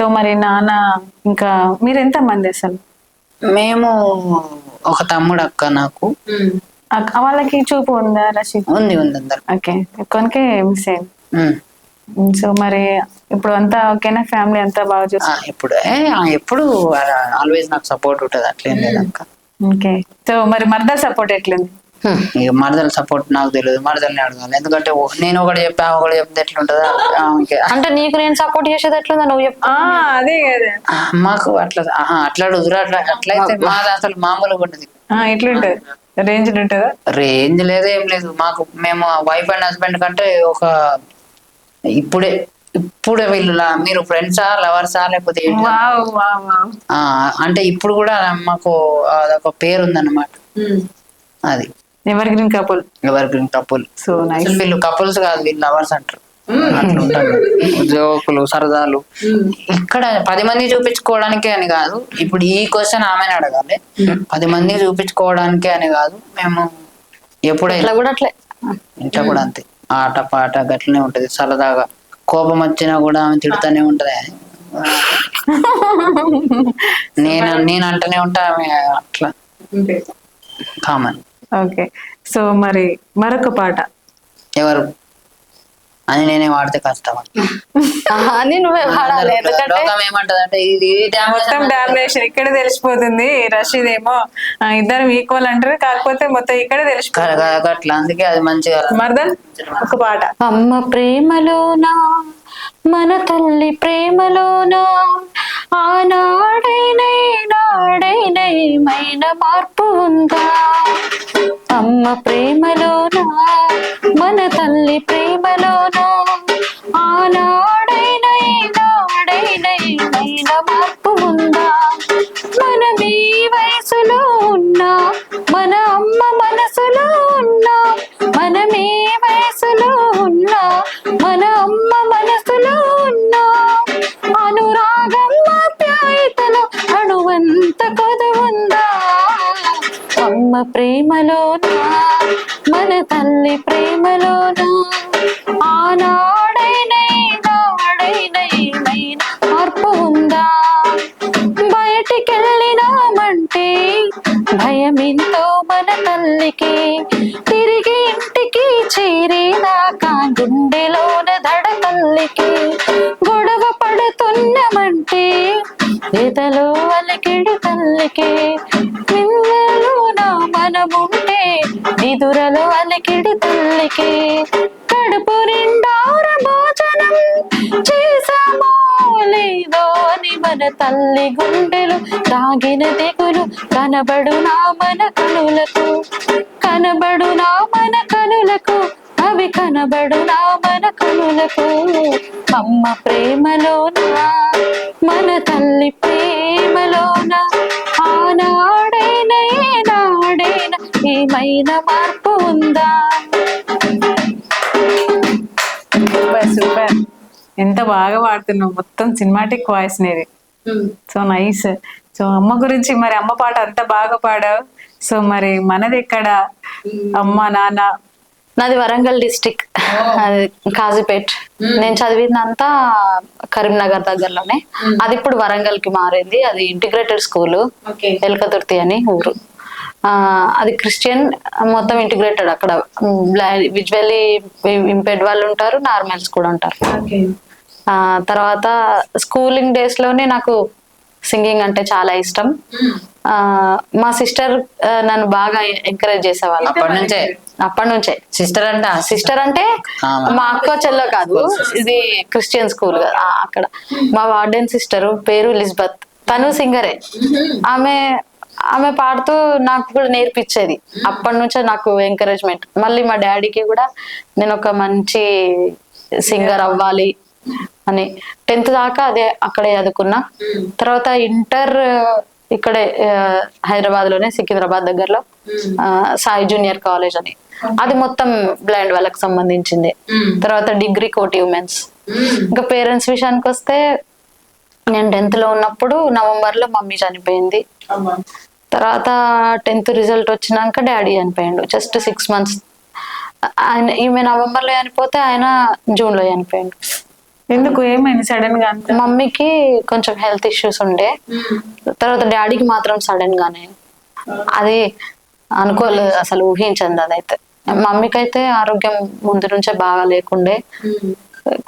So మరి నాన్న ఇంకా మీరు ఎంత మంది అసలు? మేము ఒక తమ్ముడు అక్క నాకు. అక్క- వాళ్ళకి చూపు ఉందా రషీద్ ఉంది ఉంది అందరు ఓకే. కొనకే మిస్ అయింది. సో మరి ఇప్పుడు అంతా ఓకేనా? ఫ్యామిలీ అంతా బాగా ఆ, చూసు ఇప్పుడు ఏ, ఆ, ఎప్పుడు ఆల్వేస్ నాకు సపోర్ట్ ఉంటుంది అట్లేం లేదు అక్క. ఓకే. సో మరి మర్దల్ సపోర్ట్ ఎట్లుంది? ఇక మరదల సపోర్ట్ నాకు తెలియదు మరదల్ని అడగాలి. ఎందుకంటే నేను ఒకటి చెప్పి ఒకటి చెప్తే ఎట్లుంటుందా? అంటే నీకు నేను సపోర్ట్ చేసేది ఎట్లుందా నువ్వు చెప్పు. అదే కదా. మాకు అట్లా ఆహా, అట్లా అడుగురా అట్లా అట్లయితే మాది అసలు మామూలుగా ఉండదు. ఆ, ఎట్లుంటది? రేంజ్ ఉంటుందా? రేంజ్ లేదు ఏం లేదు. మాకు మేము వైఫ్ అండ్ హస్బెండ్ కంటే ఒక ఇప్పుడే ఇప్పుడే వీళ్ళు లా- మీరు ఫ్రెండ్సా లవర్సా లేకపోతే ఏంటి? Wow wow wow. ఆ, అంటే ఇప్పుడు కూడా మాకు అదొక పేరు ఉందన్నమాట అది. Ever green couple ever green couple so nice వీళ్ళు కపుల్స్ కాదు వీళ్ళు లవర్స్ అంటారు. జోకులు సరదాలు. ఇక్కడ పది మంది చూపించుకోవడానికే అని కాదు ఇప్పుడు ఈ క్వశ్చన్ ఆమెను అడగాలి. పది మంది చూపించుకోవడానికే అని కాదు మేము ఎప్పుడైనా ఇట్లా కూడా అట్లే. ఇంట్లో కూడా అంతే. ఆట పాట గట్లనే ఉంటది సరదాగా. కోపం వచ్చినా కూడా ఆమె తిడుతూనే ఉంటది. నేను నేను అంటనే ఉంటా ఆమె అట్లా. Common okay. సో మరి మరొక పాట. ఎవరు? అని నేనే వాడితే కష్టం అని నువ్వే పాడాలి ఎందుకంటే మొత్తం డామినేషన్ ఇక్కడే తెలిసిపోతుంది. రషీద్ ఏమో ఇద్దరం ఈక్వల్ అంటారు. కాకపోతే మొత్తం ఇక్కడే తెలిసిపోతుంది. అందుకే అది మంచిగా మర్దన్ ఒక పాట. అమ్మ ప్రేమలోనా? మన తల్లి ప్రేమలోనా? ఆనాడైనై నాడైనైమైన మార్పు ఉందా? అమ్మ ప్రేమలోనా? మన తల్లి ప్రేమలోనా? తల్లికి తిరిగి ఇంటికి చేరేదాకా గుండెలోన దడ తల్లికి గొడవ పడుతున్నామంటే ఎదలో అలికిడి తల్లికి పిల్లలోన మనముంటే నిదురలో అలికిడి తల్లికి కడుపు నిండార భోజనం మన తల్లి గుండెలు దాగిన కనబడు నా మన కనులకు. కనబడు నా మన కనులకు అవి కనబడు నా మన కనులకు. అమ్మ ప్రేమలోనా మన తల్లి ప్రేమలోన? ఆనాడైన ఏనాడైన ఏమైనా మార్పు ఉందా? Super super. ఎంత బాగా పాడుతున్నావు. మొత్తం సినిమాటిక్ వాయిస్ నేది. సో నైస్ సో అమ్మ గురించి మరి అమ్మ పాట అంత బాగా పాడావు. సో మరి మనది ఎక్కడ? అమ్మ నాన్న. నాది వరంగల్ డిస్టిక్ అది కాజీపేట్. నేను చదివిందంతా కరీంనగర్ దగ్గరలోనే. అది ఇప్పుడు వరంగల్కి మారింది. అది ఇంటిగ్రేటెడ్ స్కూల్. ఎలకతుర్తి అని ఊరు. ఆ, అది క్రిస్టియన్ మొత్తం ఇంటిగ్రేటెడ్ అక్కడ. విజువల్లీ ఇంపెడ్ వాళ్ళు ఉంటారు నార్మల్స్ కూడా ఉంటారు. తర్వాత స్కూలింగ్ డేస్లోనే నాకు సింగింగ్ అంటే చాలా ఇష్టం. మా సిస్టర్ నన్ను బాగా ఎంకరేజ్ చేసేవాళ్ళు. అప్పటి నుంచే. అప్పటి నుంచే. సిస్టర్ అంటే సిస్టర్ అంటే. మా అక్క చెల్ల కాదు. ఇది క్రిస్టియన్ స్కూల్ అక్కడ. మా వార్డెన్ సిస్టర్ పేరు లిజ్బత్ తను సింగరే. ఆమె ఆమె పాడుతూ నాకు కూడా నేర్పించేది. అప్పటి నుంచే నాకు ఎంకరేజ్మెంట్ మళ్ళీ మా డాడీకి కూడా నేను ఒక మంచి సింగర్ అవ్వాలి. అని. టెన్త్ దాకా అదే అక్కడే చదువుకున్నా. తర్వాత ఇంటర్ ఇక్కడే హైదరాబాద్లోనే సికింద్రాబాద్ దగ్గరలో సాయి జూనియర్ కాలేజ్ అని. అది మొత్తం బ్లైండ్ వాళ్ళకి సంబంధించింది. తర్వాత డిగ్రీ కోటి ఉమెన్స్. ఇంకా పేరెంట్స్ విషయానికి వస్తే నేను టెన్త్లో ఉన్నప్పుడు నవంబర్లో మమ్మీ చనిపోయింది. తర్వాత టెన్త్ రిజల్ట్ వచ్చినాక డాడీ చనిపోయిండు. జస్ట్ సిక్స్ మంత్స్ ఆయన ఈమె నవంబర్లో చనిపోతే ఆయన జూన్లో చనిపోయిండు. ఎందుకు ఏమైంది సడన్గా మమ్మీకి కొంచెం హెల్త్ ఇష్యూస్ ఉండే. తర్వాత డాడీకి మాత్రం సడన్ గానే. అది అనుకోలేదు అసలు ఊహించండి అదైతే. మమ్మీకి అయితే ఆరోగ్యం ముందు నుంచే బాగా లేకుండే.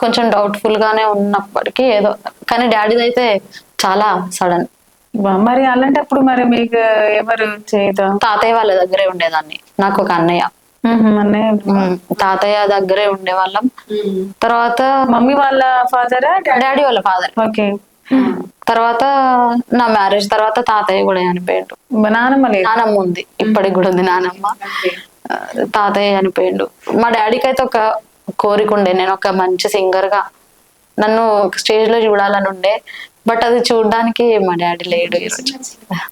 కొంచెం డౌట్ఫుల్ గానే ఉన్నప్పటికీ ఏదో కానీ డాడీది అయితే చాలా సడన్ మరి అలాంటప్పుడు మరి మీకు ఎవరు తాతయ్య వాళ్ళ దగ్గరే ఉండేదాన్ని. నాకు ఒక అన్నయ్య. తాతయ్య దగ్గరే ఉండేవాళ్ళం. తర్వాత మమ్మీ వాళ్ళ ఫాదరా డాడీ వాళ్ళ ఫాదర్. ఓకే. తర్వాత నా మ్యారేజ్ తర్వాత తాతయ్య కూడా చనిపోయాడు. నానమ్మ లేదు. నానమ్మ ఉంది. ఇప్పటికి కూడా ఉంది నానమ్మ. తాతయ్య చనిపోయిండు. మా డాడీకి అయితే ఒక కోరిక ఉండే. నేను ఒక మంచి సింగర్గా నన్ను స్టేజ్లో చూడాలని ఉండే. బట్ అది చూడడానికి మా డాడీ లేడు ఈరోజు.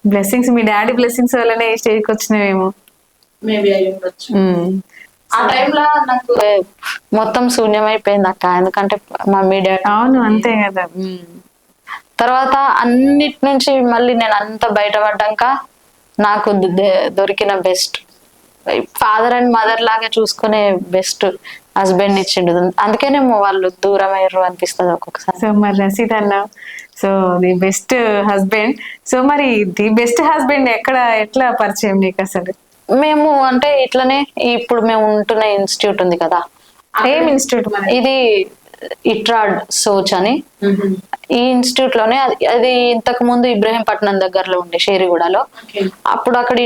బ్లెస్సింగ్స్ మీ డాడీ బ్లెస్సింగ్స్ వల్లనే స్టేజ్కి వచ్చినవేమో. మేబీ అయి ఉండొచ్చు. ఉమ్. ఆ టైంలో నాకు మొత్తం శూన్యమైపోయింది అక్క. ఎందుకంటే మమ్మీ డాడీ అవును అంతే కదా. తర్వాత అన్నిటి నుంచి మళ్ళీ నేను అంత బయటపడ్డాక నాకు దొరికిన బెస్ట్. ఫాదర్ అండ్ మదర్ లాగా చూసుకునే బెస్ట్ హస్బెండ్ ఇచ్చిండు. అందుకేనేమో వాళ్ళు దూరం అయ్యారు అనిపిస్తుంది ఒక్కొక్కసారి. సో మరి రసీద్ అన్న so the best husband. So మరి ది బెస్ట్ హస్బెండ్ ఎక్కడ ఎట్లా పరిచయం నీకు అసలు? మేము అంటే ఇట్లనే ఇప్పుడు మేము ఉంటున్న ఇన్స్టిట్యూట్ ఉంది కదా. ఏం ఇన్స్టిట్యూట్ ఇది ఇట్రాడ్ సోచ్ అని. ఈ ఇన్స్టిట్యూట్లోనే అది- ఇంతకు ముందు ఇబ్రహీంపట్నం దగ్గరలో ఉండే షేరిగూడలో. అప్పుడు అక్కడ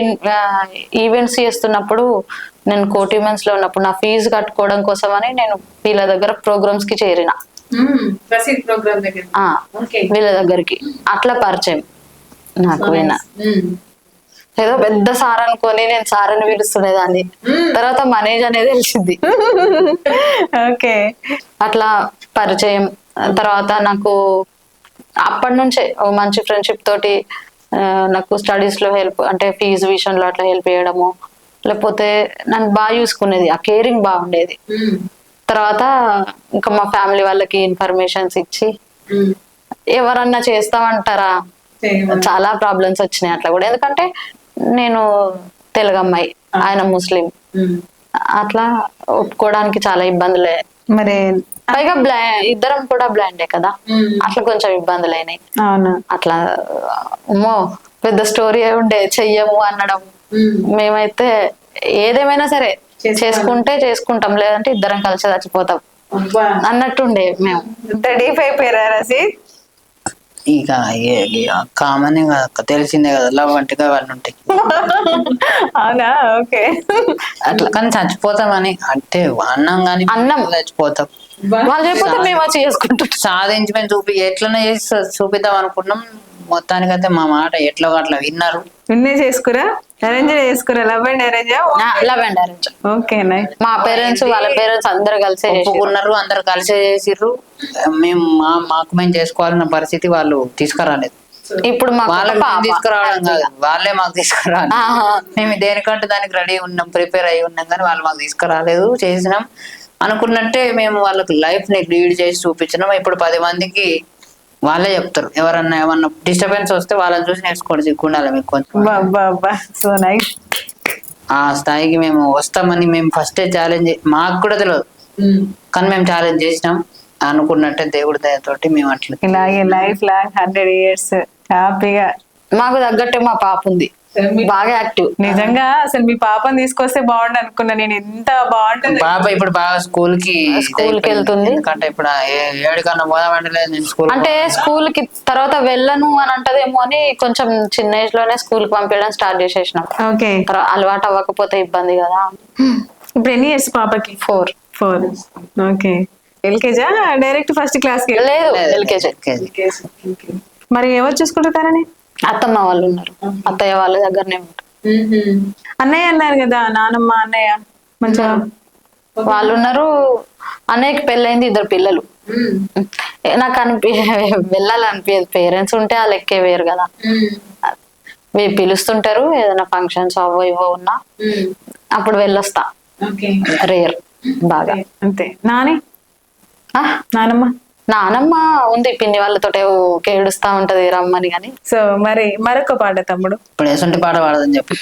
ఈవెంట్స్ చేస్తున్నప్పుడు నేను కోటి ఉమెన్స్లో ఉన్నప్పుడు నా ఫీజు కట్టుకోవడం కోసమని నేను వీళ్ళ దగ్గర ప్రోగ్రామ్స్కి చేరిన వీళ్ళ దగ్గరికి. అట్లా పరిచయం నాకు ఏదో పెద్ద సార్ అనుకొని నేను సార్ అని పిలుస్తుండేదాన్ని తర్వాత మనేజ్ అనేది తెలిసింది. ఓకే. అట్లా పరిచయం తర్వాత నాకు అప్పటి నుంచే ఓ మంచి ఫ్రెండ్షిప్ తోటి నాకు స్టడీస్లో హెల్ప్ అంటే ఫీజు విషయంలో అట్లా హెల్ప్ చేయడము లేకపోతే నన్ను బాగా చూసుకునేది ఆ కేరింగ్ బాగుండేది తర్వాత ఇంకా మా ఫ్యామిలీ వాళ్ళకి ఇన్ఫర్మేషన్స్ ఇచ్చి ఎవరన్నా చేస్తామంటారా? చాలా ప్రాబ్లమ్స్ వచ్చినాయి అట్లా కూడా. ఎందుకంటే నేను తెలుగు అమ్మాయి ఆయన ముస్లిం. అట్లా ఒప్పుకోవడానికి చాలా ఇబ్బందులే. మరి పైగా బ్లా ఇద్దరం కూడా బ్లాండే కదా. అట్లా కొంచెం ఇబ్బందులు అయినాయి అవును. అట్లా అమ్మో పెద్ద స్టోరీ ఉండే చెయ్యము అనడం. మేమైతే ఏదేమైనా సరే చేసుకుంటే. చేసుకుంటాం లేదంటే ఇద్దరం కలిసి చచ్చిపోతాం. అన్నట్టుండే మేము. డీప్ అయిపోయారా ఇక కామన్ తెలిసిందే కదా లవ్ అంటే అవన్నీ ఉంటాయి అవునా? ఓకే. అట్లా కానీ చచ్చిపోతామని అంటే అన్నం కానీ అన్నం. చచ్చిపోతాం. వాళ్ళు చెప్పితే మేము వచ్చి చేసుకుంటుంటాం సాధించి మేము చూపి ఎట్లనే చేసి చూపిద్దాం అనుకున్నాం. మొత్తానికైతే మా మాట ఎట్లా అట్లా విన్నారు. నిన్నే చేసుకురా? Arrange చేసుకురా love and arrange love and arrange okay మా పేరెంట్స్ వాళ్ళ పేరెంట్స్ అందరు కలిసే. ఒప్పుకున్నారు అందరు కలిసే చేసిర్రు. మేము మా మాకు మేము చేసుకోవాలన్న పరిస్థితి వాళ్ళు తీసుకురాలేదు. ఇప్పుడు వాళ్ళకి. తీసుకురావడం కాదు వాళ్ళే మాకు తీసుకురాలి. మేము దేనికంటే దానికి రెడీ ఉన్నాం ప్రిపేర్ అయి ఉన్నాం కానీ వాళ్ళు మాకు తీసుకురాలేదు చేసినాం. అనుకున్నట్టే మేము వాళ్ళకి లైఫ్ని లీడ్ చేసి చూపించినాం. ఇప్పుడు పది మందికి వాళ్ళే చెప్తారు. ఎవరన్నా ఏమన్నా డిస్టర్బెన్స్ వస్తే వాళ్ళని చూసి నేర్చుకోండి సిగ్గుండాలి మీకు కొంచెం. బాబా సో నైస్. ఆ స్థాయికి మేము వస్తామని మేము ఫస్టే ఛాలెంజ్ మాకు కూడా తెలియదు కానీ మేము ఛాలెంజ్ చేసినాం. అనుకున్నట్టే దేవుడి దయతోటి మేము అట్లా. ఇలాగే లైఫ్ లాంగ్ హండ్రెడ్ ఇయర్స్ హ్యాపీగా. మాకు తగ్గట్టే మా పాప ఉంది. బాగా యాక్టివ్. నిజంగా అసలు మీ పాపని తీసుకొస్తే బాగుండు అనుకున్నా. నేను ఎంత బాగుంటుంది. పాప ఇప్పుడు బాగా స్కూల్కి స్కూల్కి వెళ్తుంది. ఎందుకంటే ఇప్పుడు ఏడు కన్నా నేను స్కూల్ అంటే స్కూల్కి తర్వాత వెళ్ళను అని అంటదేమో అని కొంచెం చిన్న ఏజ్లోనే స్కూల్కి పంపించడం స్టార్ట్ చేసేసినాం. ఓకే. తర్వాత అలవాటు అవ్వకపోతే ఇబ్బంది కదా. ఇప్పుడు ఎన్ని ఇయర్స్ పాపకి? Four four okay. ఎల్కేజా direct first క్లాస్కి లేదు ఎల్కేజీ. మరి ఎవరు చూసుకుంటారని అత్తమ్మ వాళ్ళు ఉన్నారు. అత్తయ్య వాళ్ళ దగ్గరనే ఉంటారు. అన్నయ్య అన్నారు కదా నానమ్మ అన్నయ్య మంచిగా వాళ్ళు ఉన్నారు. అన్నయ్యకి పెళ్ళైంది ఇద్దరు పిల్లలు. నాకు అనిపి వెళ్ళాలనిపించదు పేరెంట్స్ ఉంటే ఆ లెక్కే వేరు కదా. పిలుస్తుంటారు ఏదైనా ఫంక్షన్స్ అవో ఇవో ఉన్నా. అప్పుడు వెళ్ళొస్తా. రేర్. బాగా. అంతే. నాని? నానమ్మ? నానమ్మ ఉంది పిన్ని వాళ్ళతోటే ఊరికే ఏడుస్తా ఉంటది రమ్మని కానీ సో మరి మరొక పాట తమ్ముడు. ఇప్పుడు ఎసంటి పాట పాడదని చెప్పి.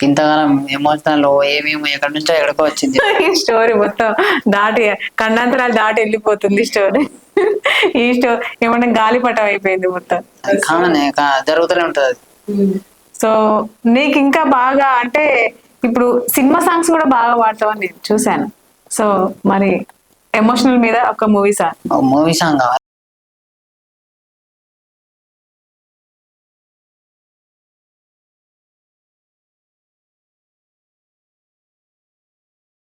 ఇంతకాలం ఎమోషనల్ ఏమేమి ఎక్కడి నుంచో ఎక్కడికో వచ్చింది. ఈ స్టోరీ మొత్తం దాటి ఖండాంతరాలు దాటి వెళ్ళిపోతుంది స్టోరీ. ఈ స్టో ఏమంటే గాలిపటం అయిపోయింది మొత్తం. కామనే జరుగుతూనే ఉంటది అది. సో నీకు ఇంకా బాగా అంటే ఇప్పుడు సినిమా సాంగ్స్ కూడా బాగా పాడతావని నేను చూశాను. సో మరి ఎమోషనల్ మీద ఒక మూవీ సాంగ్ మూవీ సాంగ్ కావాలి?